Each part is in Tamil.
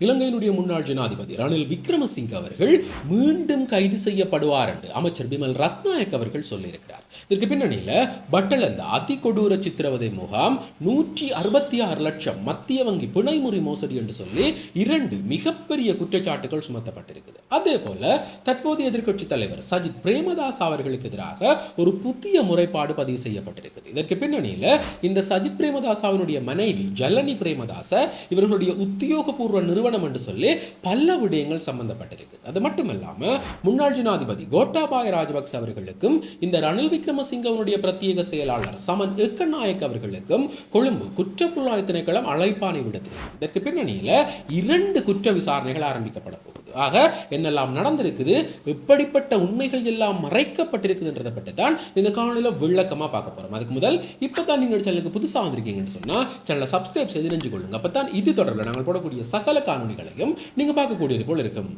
இலங்கையினுடைய முன்னாள் ஜனாதிபதி ரணில் விக்ரமசிங்க அவர்கள் மீண்டும் கைது செய்யப்படுவார் என்று அமைச்சர் பிமல் ரத்நாயக் அவர்கள் சொல்லியிருக்கிறார். இதற்கு பின்னணியில் பட்டளந்த அதிகொடூர சித்திரவதை முகாம் நூற்றி அறுபத்தி ஆறு லட்சம் மத்திய வங்கி பிணைமுறை மோசடி என்று சொல்லி இரண்டு மிகப்பெரிய குற்றச்சாட்டுகள் சுமத்தப்பட்டிருக்குது. அதே போல தற்போதைய எதிர்க்கட்சி தலைவர் சஜித் பிரேமதாஸ் அவர்களுக்கு எதிராக ஒரு புதிய முறைப்பாடு பதிவு செய்யப்பட்டிருக்குது. இதற்கு பின்னணியில் இந்த சஜித் பிரேமதாசாவினுடைய மனைவி ஜல்லனி பிரேமதாச இவர்களுடைய உத்தியோகபூர்வ நிறுவனம் என்று சொல்லி பல விடயங்கள் சம்பந்தப்பட்டிருக்கு அது மட்டுமல்லாம முன்னாள் ஜனாதிபதி கோட்டாபாய ராஜபக்ச அவர்களுக்கும் இந்த ரணில் விக்ரமசிங்கவனுடைய பிரத்யேக செயலாளர் சமன் இக்கநாயக் அவர்களுக்கும் கொழும்பு குற்றப்புலனாய்வு திணைக்களம் அழைப்பானை விடுத்திருக்கு இதற்கு பின்னணியில் இரண்டு குற்ற விசாரணைகள் ஆரம்பிக்கப்பட போகும் ஆக என்னெல்லாம் நடந்திருக்குது இப்படிப்பட்ட உண்மைகள் எல்லாம் மறைக்கப்பட்டிருக்குதுன்றதை பற்றி தான் இந்த காணொலியில் விளக்கமாக பார்க்க போகிறோம் அதுக்கு முதல் இப்போ தான் நீங்கள் சேனலுக்கு புதுசாக வந்திருக்கீங்கன்னு சொன்னால் சேனலை சப்ஸ்கிரைப் செய்து கொள்ளுங்கள் கொள்ளுங்க அப்பதான் இது தொடர்பில் நாங்கள் போடக்கூடிய சகல காணொலிகளையும் நீங்கள் பார்க்கக்கூடியது போல இருக்கும்.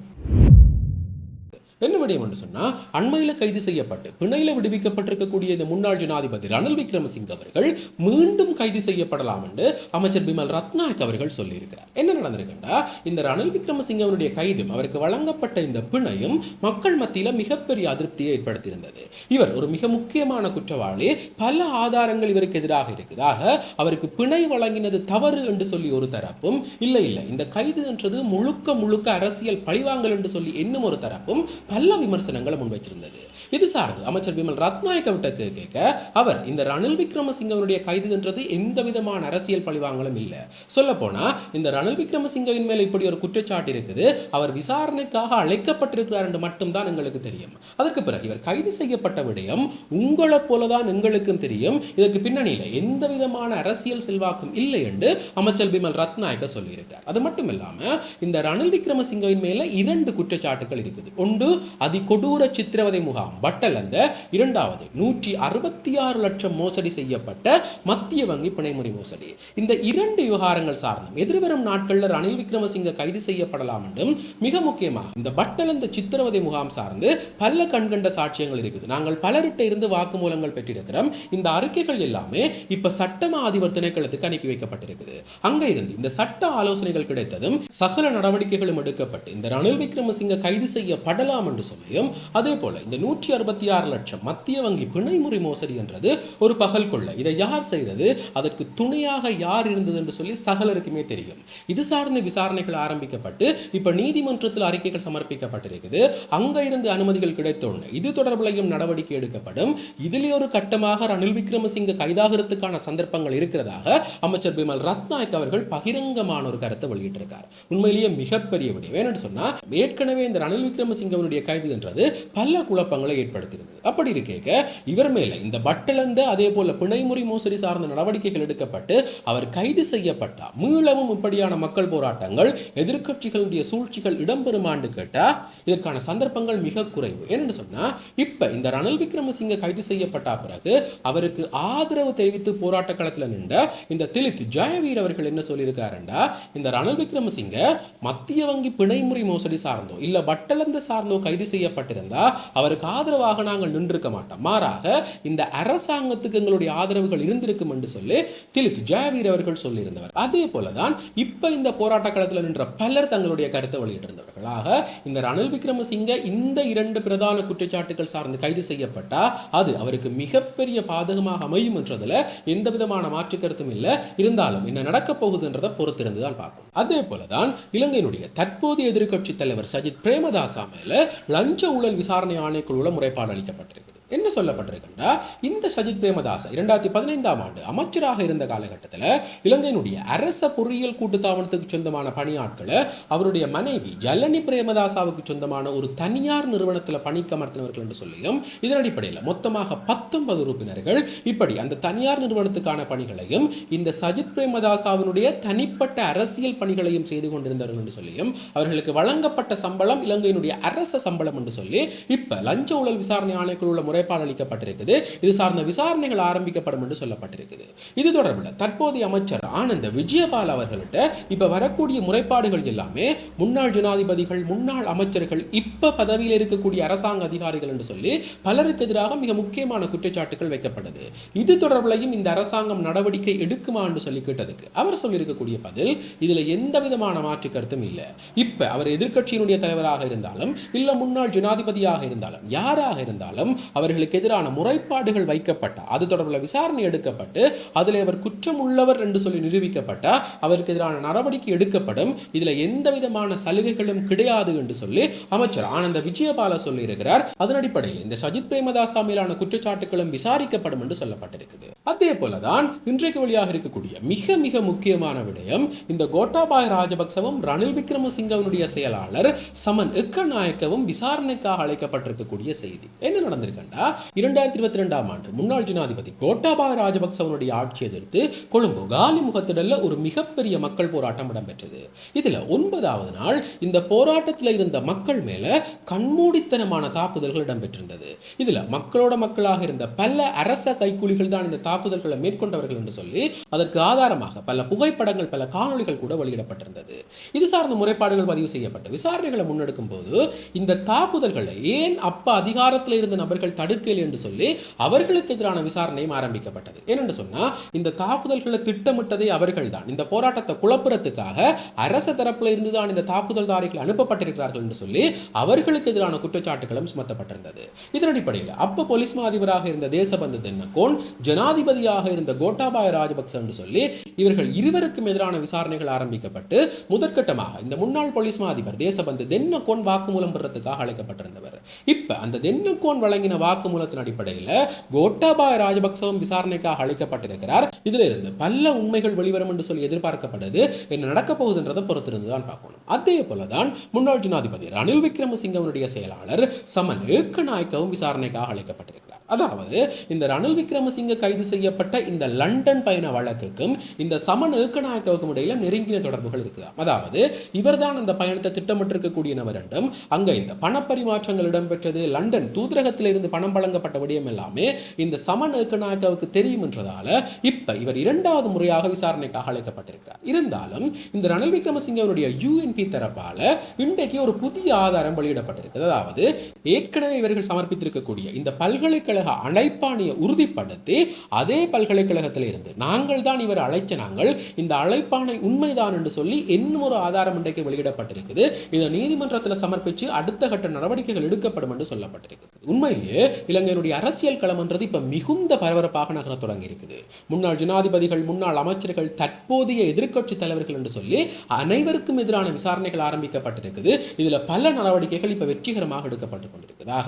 என்ன விடயம் என்று சொன்னா அண்மையில் கைது செய்யப்பட்டு பிணையில விடுவிக்கப்பட்டிருக்கக்கூடிய இந்த முன்னாள் ஜனாதிபதி ரணில் விக்ரமசிங்க அவர்கள் மீண்டும் கைது செய்யப்படலாம் என்று அமைச்சர் பிமல் ரத்நாயக் அவர்கள் சொல்லியிருக்கிறார். என்ன நடந்திருக்குண்டா? இந்த ரணில் விக்ரமசிங்கவனுடைய கைதும் அவருக்கு வழங்கப்பட்ட இந்த பிணையும் மக்கள் மத்தியில மிகப்பெரிய அதிருப்தியை ஏற்படுத்தியிருந்தது. இவர் ஒரு மிக முக்கியமான குற்றவாளி பல ஆதாரங்கள் இவருக்கு எதிராக இருக்குதாக அவருக்கு பிணை வழங்கினது தவறு என்று சொல்லி ஒரு தரப்பும் இல்லை இல்லை இந்த கைது என்றது முழுக்க முழுக்க அரசியல் பழிவாங்கல் என்று சொல்லி இன்னும் ஒரு தரப்பும் பல விமர்சனங்களை முன்வைச்சிருந்தது. இது சார்ந்து அமைச்சர் விமல் ரத்நாயக்க விட்ட கேட்க அவர் இந்த ரணில் விக்ரமசிங்கவனுடைய கைது என்றது எந்த விதமான அரசியல் பழிவாங்கலும் இல்லை. சொல்ல போனா இந்த ரணில் விக்ரமசிங்கவின் மேல இப்படி ஒரு குற்றச்சாட்டு இருக்குது அவர் விசாரணைக்காக அழைக்கப்பட்டிருக்கிறார் என்று மட்டும்தான் எங்களுக்கு தெரியும். அதற்கு பிறகு இவர் கைது செய்யப்பட்ட விடயம் உங்களை போலதான் எங்களுக்கும் தெரியும். இதற்கு பின்னணியில் எந்த விதமான அரசியல் செல்வாக்கும் இல்லை என்று அமைச்சர் விமல் ரத்நாயக்க சொல்லியிருக்கிறார். அது மட்டும் இல்லாமல் இந்த ரணில் விக்ரமசிங்கவின் மேல இரண்டு குற்றச்சாட்டுகள் இருக்குது. ஒன்று அதிகொடூர சித்திரவதை முகாம் பட்டலந்த இரண்டாவது நூற்றி அறுபத்தி ஆறு லட்சம் மோசடி செய்யப்பட்ட மத்திய வங்கி பிணைமுறை மோசடி. இந்த இரண்டு விவகாரங்கள் சார்ந்தும் எதிர்வரும் நாட்களில் ரணில் விக்ரமசிங்க கைது செய்யப்படலாம் என்றும் மிக முக்கியமாக இந்த பட்டலந்த சித்திரவதை முகாம் சார்ந்து பல கண்கண்ட சாட்சியங்கள் இருக்குது. நாங்கள் பலரிட்ட இருந்து வாக்குமூலங்கள் பெற்றிருக்கிறோம். இந்த அறிக்கைகள் எல்லாமே இப்ப சட்டமா அதிபர் திணைக்களத்துக்கு அனுப்பி வைக்கப்பட்டிருக்குது. அங்க இருந்து இந்த சட்ட ஆலோசனைகள் கிடைத்ததும் சகல நடவடிக்கைகளும் எடுக்கப்பட்டு இந்த ரணில் விக்ரமசிங்க கைது செய்யப்படலாம் என்று சொல்லியும் அதே போல இந்த நூற்றி அறுபத்தி ஆறு லட்சம் மத்திய வங்கி பிணைமுறை மோசடி என்றது ஒரு பகல் கொள்ள. இதை யார் செய்தது? அதற்கு துணையாக யார் இருந்தது என்று சொல்லி சகலருக்குமே தெரியும். இது சார்ந்த விசாரணைகள் ஆரம்பிக்கப்பட்டு இப்ப நீதிமன்றத்தில் அறிக்கைகள் சமர்ப்பிக்கப்பட்டிருக்குது. அங்க இருந்து அனுமதிகள் கிடைத்தோன்னு இது தொடர்பிலையும் நடவடிக்கை எடுக்கப்படும். இதிலே ஒரு கட்டமாக ரணில் விக்ரமசிங்க கைதாகிறதுக்கான சந்தர்ப்பங்கள் இருக்கிறதாக அமைச்சர் பிமல் ரத்நாயக் அவர்கள் பகிரங்கமான ஒரு கருத்தை வெளியிட்டிருக்கார். உண்மையிலேயே மிகப்பெரிய விடயம் ஏன்னு சொன்னா ஏற்கனவே இந்த ரணில் விக்ரமசிங்கவனுடைய கைது கைதுன்றது பல குழப்பங்களை ஏற்படுத்தியிருந்தது. அப்படி இருக்க இவர் மேல இந்த பட்டளந்த அதே போல பிணைமுறை மோசடி சார்ந்த நடவடிக்கைகள் எடுக்கப்பட்டு அவர் கைது செய்யப்பட்டார் மீளவும் இப்படியான மக்கள் போராட்டங்கள் எதிர்கட்சிகளுடைய சூழ்ச்சிகள் இடம்பெறுமான்னு கேட்டா இதற்கான சந்தர்ப்பங்கள் மிக குறைவு. என்னன்னு சொன்னா இப்ப இந்த ரணில் விக்ரமசிங்க கைது செய்யப்பட்ட பிறகு அவருக்கு ஆதரவு தெரிவித்து போராட்ட களத்தில் நின்ற இந்த திலித் ஜெயவீர் அவர்கள் என்ன சொல்லியிருக்காருண்டா இந்த ரணில் விக்ரமசிங்க மத்திய வங்கி பிணைமுறை மோசடி சார்ந்தோ இல்ல பட்டளந்த சார்ந்தோ கைது செய்யப்பட்டிருந்தா அவருக்கு ஆதரவாக நாங்கள் நின்றிருக்க மாட்டோம். மாறாக இந்த அரசாங்கத்துக்கு எங்களுடைய ஆதரவுகள் இருந்திருக்கும் என்று சொல்லி திலித் ஜெயவீர் அவர்கள் சொல்லியிருந்தவர். அதே போலதான் இப்ப இந்த போராட்ட களத்தில் நின்ற பலர் தங்களுடைய கருத்தை வெளியிட்டிருந்தவர்களாக இந்த ரணில் விக்ரமசிங்க இந்த இரண்டு பிரதான குற்றச்சாட்டுகள் சார்ந்து கைது செய்யப்பட்டா அது அவருக்கு மிகப்பெரிய பாதகமாக அமையும் என்றதுல எந்த விதமான மாற்று கருத்தும் இல்லை. இருந்தாலும் என்ன நடக்க போகுதுன்றதை பொறுத்திருந்து தான் பார்ப்போம். அதே போலதான் இலங்கையினுடைய தற்போதைய எதிர்க்கட்சி தலைவர் சஜித் பிரேமதாசா மேல லஞ்ச ஊழல் விசாரணை ஆணைக்குழுவில் முறைப்பாடு அளிக்கப்பட்டிருக்குது. என்ன சொல்லப்பட்டிருக்குன்னா இந்த சஜித் பிரேமதாச இரண்டாயிரத்தி பதினைந்தாம் ஆண்டு அமைச்சராக இருந்த காலகட்டத்தில் இலங்கையினுடைய அரச பொறியியல் கூட்டுத்தாபனத்துக்கு சொந்தமான பணியாட்களை அவருடைய மனைவி ஜல்லனி பிரேமதாசாவுக்கு சொந்தமான ஒரு தனியார் நிறுவனத்தில் பணிக்கமர்த்தினவர்கள் என்று சொல்லியும் இதன் அடிப்படையில் மொத்தமாக பத்தொன்பது உறுப்பினர்கள். இப்படி அந்த தனியார் நிறுவனத்துக்கான பணிகளையும் இந்த சஜித் பிரேமதாசாவினுடைய தனிப்பட்ட அரசியல் பணிகளையும் செய்து கொண்டிருந்தார்கள் என்று சொல்லியும் அவர்களுக்கு வழங்கப்பட்ட சம்பளம் இலங்கையினுடைய அரச சம்பளம் என்று சொல்லி இப்ப லஞ்ச ஊழல் விசாரணை ஆணைக்குழு முறை முறைப்பாடு அளிக்கப்பட்டிருக்குது இது சார்ந்த விசாரணைகள் ஆரம்பிக்கப்படும் என்று சொல்லப்பட்டிருக்குது. இது தொடர்பில் தற்போதைய அமைச்சர் ஆனந்த விஜயபால் அவர்கள்ட்ட இப்போ வரக்கூடிய முறைப்பாடுகள் எல்லாமே முன்னாள் ஜனாதிபதிகள் முன்னாள் அமைச்சர்கள் இப்போ பதவியில் இருக்கக்கூடிய அரசாங்க அதிகாரிகள் என்று சொல்லி பலருக்கு எதிராக மிக முக்கியமான குற்றச்சாட்டுகள் வைக்கப்பட்டது. இது தொடர்பிலையும் இந்த அரசாங்கம் நடவடிக்கை எடுக்குமா என்று சொல்லி கேட்டதுக்கு அவர் சொல்லியிருக்கக்கூடிய பதில் இதில் எந்த விதமான மாற்று கருத்தும் இல்லை. இப்போ அவர் எதிர்க்கட்சியினுடைய தலைவராக இருந்தாலும் இல்லை முன்னாள் ஜனாதிபதியாக இருந்தாலும் யாராக இருந்தாலும் அவர் அவர்களுக்கு எதிரான முறைப்பாடுகள் வைக்கப்பட்ட அது தொடர்பில் விசாரணை எடுக்கப்பட்டு அதில் அவர் குற்றம் உள்ளவர் என்று சொல்லி நிரூபிக்கப்பட்ட அவருக்கு எதிரான நடவடிக்கை எடுக்கப்படும் இதில் எந்த விதமான சலுகைகளும் கிடையாது என்று சொல்லி அமைச்சர் ஆனந்த விஜயபால சொல்லியிருக்கிறார். அதன் அடிப்படையில் இந்த சஜித் பிரேமதாசா மீதான குற்றச்சாட்டுகளும் விசாரிக்கப்படும் என்று சொல்லப்பட்டிருக்குது. அதே போலதான் இன்றைக்கு வழியாக இருக்கக்கூடிய மிக மிக முக்கியமான விடயம் இந்த கோட்டாபாய ராஜபக்சவும் ரணில் விக்ரமசிங்கவனுடைய செயலாளர் சமன் எக்கநாயக்கவும் விசாரணைக்காக அழைக்கப்பட்டிருக்கக்கூடிய செய்தி. என்ன நடந்திருக்கண்டா? இரண்டாயிரத்தி இருபத்தி ரெண்டாம் ஆண்டு முன்னாள் ஜனாதிபதி கோட்டாபாய ராஜபக்சவனுடைய ஆட்சி எதிர்த்து கொழும்பு காலி முகத்திடல்ல ஒரு மிகப்பெரிய மக்கள் போராட்டம் இடம்பெற்றது. இதுல ஒன்பதாவது நாள் இந்த போராட்டத்தில் இருந்த மக்கள் மேல கண்மூடித்தனமான தாக்குதல்கள் இடம்பெற்றிருந்தது. இதுல மக்களோட மக்களாக இருந்த பல அரச கைக்கூலிகள் தான் இந்த தாக்குதல்களை மேற்கொண்டவர்கள் என்று சொல்லி அதற்கு ஆதாரமாக பல புகைப்படங்கள் பல காணொளிகள் கூட வெளியிடப்பட்டிருந்தது. இது சார்ந்த முறைப்பாடுகள் பதிவு செய்யப்பட்டு விசாரணைகளை முன்னெடுக்கும் போது இந்த தாக்குதல்களை ஏன் அப்ப அதிகாரத்தில் இருந்த நபர்கள் தடுக்கல் என்று சொல்லி அவர்களுக்கு எதிரான விசாரணையும் ஆரம்பிக்கப்பட்டது. ஏனென்று சொன்னால் இந்த தாக்குதல்களை திட்டமிட்டதே அவர்கள் தான் இந்த போராட்டத்தை குழப்புறதுக்காக அரச தரப்பில் இருந்து தான் இந்த தாக்குதல்தாரிகள் அனுப்பப்பட்டிருக்கிறார்கள் என்று சொல்லி அவர்களுக்கு எதிரான குற்றச்சாட்டுகளும் சுமத்தப்பட்டிருந்தது. இதன் அடிப்படையில் அப்ப போலீஸ் அதிபராக இருந்த தேசபந்து தென்னகோன் ஜனாதிபதியாக இருந்த கோட்டாபாய ராஜபக்ச என்று சொல்லி இவர்கள் இருவருக்கும் எதிரான விசாரணைகள் ஆரம்பிக்கப்பட்டு முதற்கட்டமாக இந்த முன்னாள் போலீஸ் அதிபர் தேசபந்து தென்னகோன் வாக்குமூலம் பெறத்துக்காக அழைக்கப்பட்டிருந்தவர். இப்ப அந்த தென்னகோன் வழங்கின வாக்கு வாக்குமூலத்தின் அடிப்படையில் கோட்டாபாய ராஜபக்சவும் விசாரணைக்காக அழைக்கப்பட்டிருக்கிறார் இதுல இருந்து பல உண்மைகள் வெளிவரும் என்று சொல்லி எதிர்பார்க்கப்படுது. என்ன நடக்க போகுதுன்றதை பொறுத்திருந்து தான் பார்க்கணும். அதே போலதான் முன்னாள் ஜனாதிபதி ரணில் விக்ரமசிங்கவனுடைய செயலாளர் சமன் ஏக்கநாயக்கவும் விசாரணைக்காக அழைக்கப்பட்டிருக்கிறார் அதாவது இந்த ரணில் விக்ரமசிங்க கைது செய்யப்பட்ட இந்த லண்டன் பயண வழக்குக்கும் இந்த சமன் ஏக்கநாயக்கவுக்கும் இடையில நெருங்கின தொடர்புகள் இருக்குதா அதாவது இவர்தான் அந்த பயணத்தை திட்டமிட்டிருக்கக்கூடிய நபர் என்றும் அங்க இந்த பணப்பரிமாற்றங்கள் இடம்பெற்றது லண்டன் தூதரகத்திலிருந்து பணம் வழங்கப்பட்ட விடயம் எல்லாமே இந்த சமன் ஏக்கநாயக்கவுக்கு தெரியும் என்றதால இப்ப இவர் இரண்டாவது முறையாக விசாரணைக்காக அழைக்கப்பட்டிருக்கிறார். இருந்தாலும் இந்த ரணில் விக்ரமசிங்கவனுடைய யூஎன்பி தரப்பால இன்றைக்கு ஒரு புதிய ஆதாரம் வெளியிடப்பட்டிருக்கு அதாவது ஏற்கனவே இவர்கள் சமர்ப்பித்திருக்கக்கூடிய இந்த பல்கலைக்கழக பல்கலைக்கழக அழைப்பாணியை உறுதிப்படுத்தி அதே பல்கலைக்கழகத்தில் இருந்து நாங்கள் தான் இவர் அழைச்ச நாங்கள் இந்த அழைப்பாணை உண்மைதான் என்று சொல்லி இன்னும் ஒரு ஆதாரம் இன்றைக்கு வெளியிடப்பட்டிருக்குது. இதை நீதிமன்றத்தில் சமர்ப்பித்து அடுத்த கட்ட நடவடிக்கைகள் எடுக்கப்படும் என்று சொல்லப்பட்டிருக்கிறது உண்மையிலேயே இலங்கையினுடைய அரசியல் களம்ன்றது இப்போ மிகுந்த பரபரப்பாக நகர தொடங்கி இருக்குது முன்னாள் ஜனாதிபதிகள் முன்னாள் அமைச்சர்கள் தற்போதைய எதிர்க்கட்சி தலைவர்கள் என்று சொல்லி அனைவருக்கும் எதிரான விசாரணைகள் ஆரம்பிக்கப்பட்டிருக்குது. இதில் பல நடவடிக்கைகள் இப்போ வெற்றிகரமாக எடுக்கப்பட்டு கொண்டிருக்கிறதாக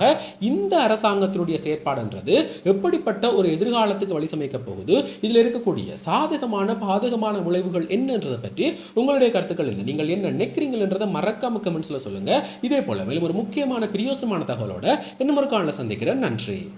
இந்த அரசாங்கத்தினுடைய செயற்பாடு என்றது எப்படிப்பட்ட ஒரு எதிர்காலத்துக்கு வழி சமைக்க போகுது? இதுல இருக்கக்கூடிய சாதகமான பாதகமான விளைவுகள் என்னன்றதை பற்றி உங்களுடைய கருத்துக்கள் என்ன? நீங்கள் என்ன நினைக்கிறீங்கன்றதை மறக்காம கமெண்ட்ஸில் சொல்லுங்க. இதே போல மேலும் ஒரு முக்கியமான பிரியோசமான தகவலோட இன்னும் ஒரு காலில் சந்திக்கிறேன். நன்றி.